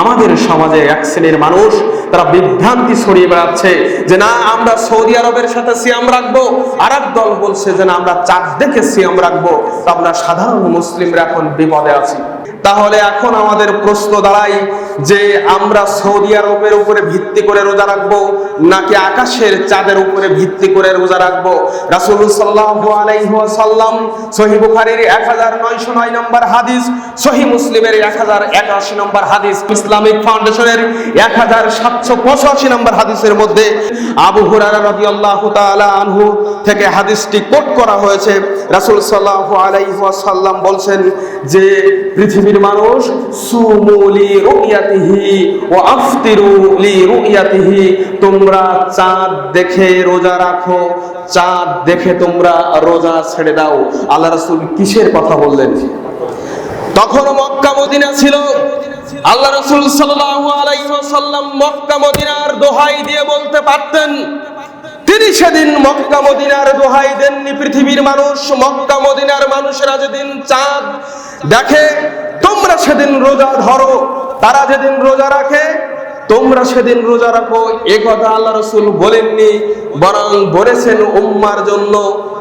আমাদের সমাজে এক শ্রেণির মানুষ, তারা বিভ্রান্তি ছড়িয়ে বেড়াচ্ছে যে না, আমরা সৌদি আরবের সাথে সিয়াম রাখব আর এক দল বলছে যে না, আমরা চাঁদ দেখে সিয়াম রাখব। আমরা সাধারণ মুসলিমরা এখন বিপদে আছি। তাহলে এখন আমাদের প্রশ্ন দাঁড়ায় যে আমরা সৌদি আরবের উপরে ভিত্তি করে রোজা রাখব, নাকি আকাশের চাঁদের উপরে ভিত্তি করে রোজা রাখব? রাসূল সাল্লাল্লাহু আলাইহি ওয়াসাল্লাম সহিহ বুখারীর 1909 নম্বর হাদিস, সহিহ মুসলিমের 1081 নম্বর হাদিস, ইসলামিক ফাউন্ডেশনের 1785 নম্বর হাদিসের মধ্যে আবু হুরায়রা রাদিয়াল্লাহু তাআলা আনহু থেকে হাদিসটি কোট করা হয়েছে। রাসূল সাল্লাল্লাহু আলাইহি ওয়াসাল্লাম বলছেন যে, পৃথিবীর মানুষ সুমু লি তোমরা চাঁদ দেখে রোজা রাখো, চাঁদ দেখে তোমরা রোজা ছেড়ে দাও। আল্লাহ কিসের কথা বললেন? তখন মক্কা মদিনা ছিল। আল্লাহ রাসূল ওয়াসাল্লাম মক্কা মদিনার দোহাই দিয়ে বলতে পারতেন, তিনি সেদিন মক্কা মদিনার দোহাই দেননি পৃথিবীর মানুষ। মক্কা মদিনার মানুষেরা যেদিন চাঁদ দেখে, তোমরা সেদিন রোজা ধরো। তারা যেদিন রোজা রাখে, তোমরা সেদিন রোজা রাখো। এ কথা আল্লাহ রসুল বলেননি, বরং বলেছেন, উম্মার জন্য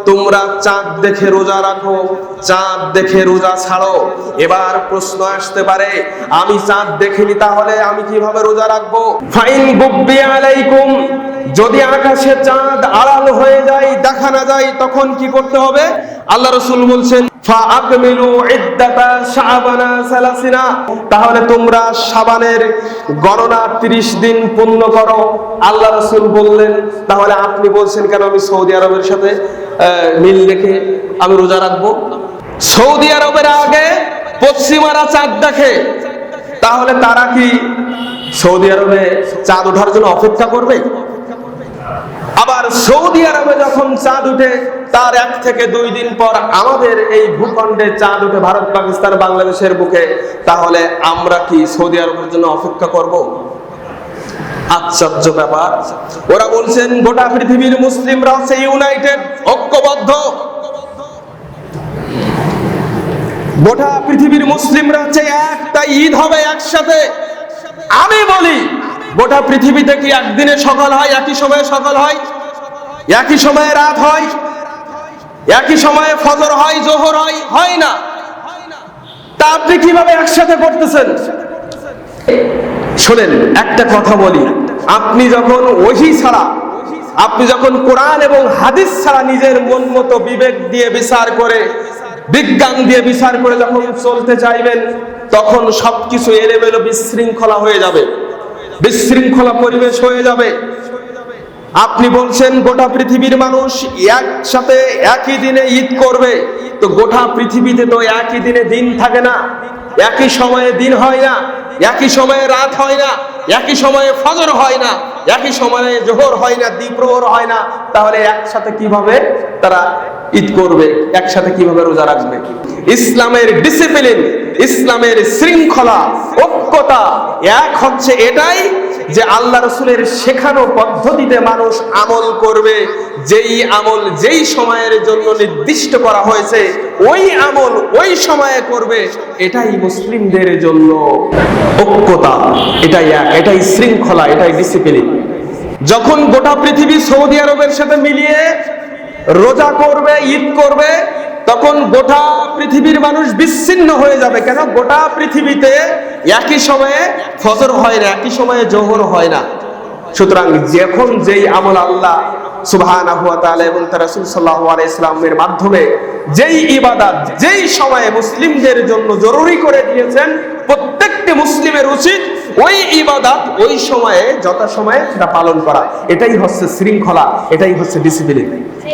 তোমরা চাঁদ দেখে রোজা রাখো, চাঁদ দেখে রোজা ছাড়ো। এবার প্রশ্ন আসতে পারে, আমি চাঁদ দেখিনি তাহলে আমি কীভাবে রোজা রাখব? ফাইন বুব্বি আলাইকুম যদি আকাশে চাঁদ আড়াল হয়ে যায়, দেখা না যায়, তখন কি করতে হবে? আল্লাহ রসুল বলছেন তাহলে তোমরা সাবানের গণনা 30 দিন পূর্ণ করো। আল্লাহ রসুল বললেন, তাহলে আপনি বলছেন কেন আমি সৌদি আরবের সাথে মিল রেখে আমি রোজা রাখব? সৌদি আরবের আগে পশ্চিমারা চাঁদ দেখে। তাহলে তারা কি সৌদি আরবে চাঁদ ওঠার জন্য অপেক্ষা করবে? আবার সৌদি আরবে যখন চাঁদ উঠে, তার এক থেকে দুই দিন পর আমাদের এই ভূখণ্ডে চাঁদ উঠে ভারত, পাকিস্তান, বাংলাদেশের বুকে, তাহলে আমরা কি সৌদি আরবের জন্য অপেক্ষা করব? আশ্চর্য ব্যাপার। ওরা বলছেন, গোটা পৃথিবীর মুসলিমরা হচ্ছে ইউনাইটেড, ঐক্যবদ্ধ। গোটা পৃথিবীর মুসলিমরা হচ্ছে একটা ঈদ হবে একসাথে। আমি বলি গোটা পৃথিবীতে কি একদিনে সকাল হয়, একই সময়ে সকাল হয়? একই সময়ে রাত হয়? একই সময়ে ফজর হয়, জোহর হয়? হয় না। তা আপনি কীভাবে একসাথে করতেছেন? শোনেন, একটা কথা বলি। আপনি যখন ওহি ছাড়া, আপনি যখন কোরআন এবং হাদিস ছাড়া নিজের মন মতো বিবেক দিয়ে বিচার করে, বিজ্ঞান দিয়ে বিচার করে যখন চলতে চাইবেন, তখন সবকিছু এলোমেলো বিশৃঙ্খলা হয়ে যাবে। বিশৃঙ্খলা পরিবেশ হয়ে যাবে। আপনি বলছেন গোটা পৃথিবীর মানুষ একসাথে একই দিনে ঈদ করবে। তো গোটা পৃথিবীতে তো একই দিনে দিন থাকে না। একই সময়ে দিন হয় না। একই সময়ে রাত হয় না। একই সময়ে ফজর হয় না। একই সময়ে জোহর হয় না, দ্বীপ্রহর হয় না। তাহলে একসাথে কীভাবে তারা ঈদ করবে? একসাথে কীভাবে রোজা রাখবে? ইসলামের ডিসিপ্লিন ইসলামের শৃঙ্খলা, ঐক্যতা এক হচ্ছে এটাই যে আল্লাহ রসুলের শেখানো পদ্ধতিতে মানুষ আমল করবে। যেই আমল যেই সময়ের জন্য নির্দিষ্ট করা হয়েছে, ওই আমল ওই সময়ে করবে, এটাই মুসলিমদের জন্য ঐক্যতা। এটাই এক, এটাই শৃঙ্খলা, এটাই ডিসিপ্লিন যখন গোটা পৃথিবী সৌদি আরবের সাথে মিলিয়ে রোজা করবে, ঈদ করবে তখন গোটা পৃথিবীর মানুষ বিচ্ছিন্ন হয়ে যাবে। কেন? গোটা পৃথিবীতে একই সময়ে ফজর হয় না, একই সময়ে জোহর হয় না। সুতরাং যখন যেই আমল আল্লাহ তাআলা এবং তার সাল্লাল্লাহু ইসলামের মাধ্যমে যেই ইবাদত, যেই সময়ে মুসলিমদের জন্য জরুরি করে দিয়েছেন, প্রত্যেকটি মুসলিমের উচিত ওই ইবাদত, ওই সময়ে যথা সময়ে সেটা পালন করা। এটাই হচ্ছে শৃঙ্খলা, এটাই হচ্ছে ডিসিপ্লিন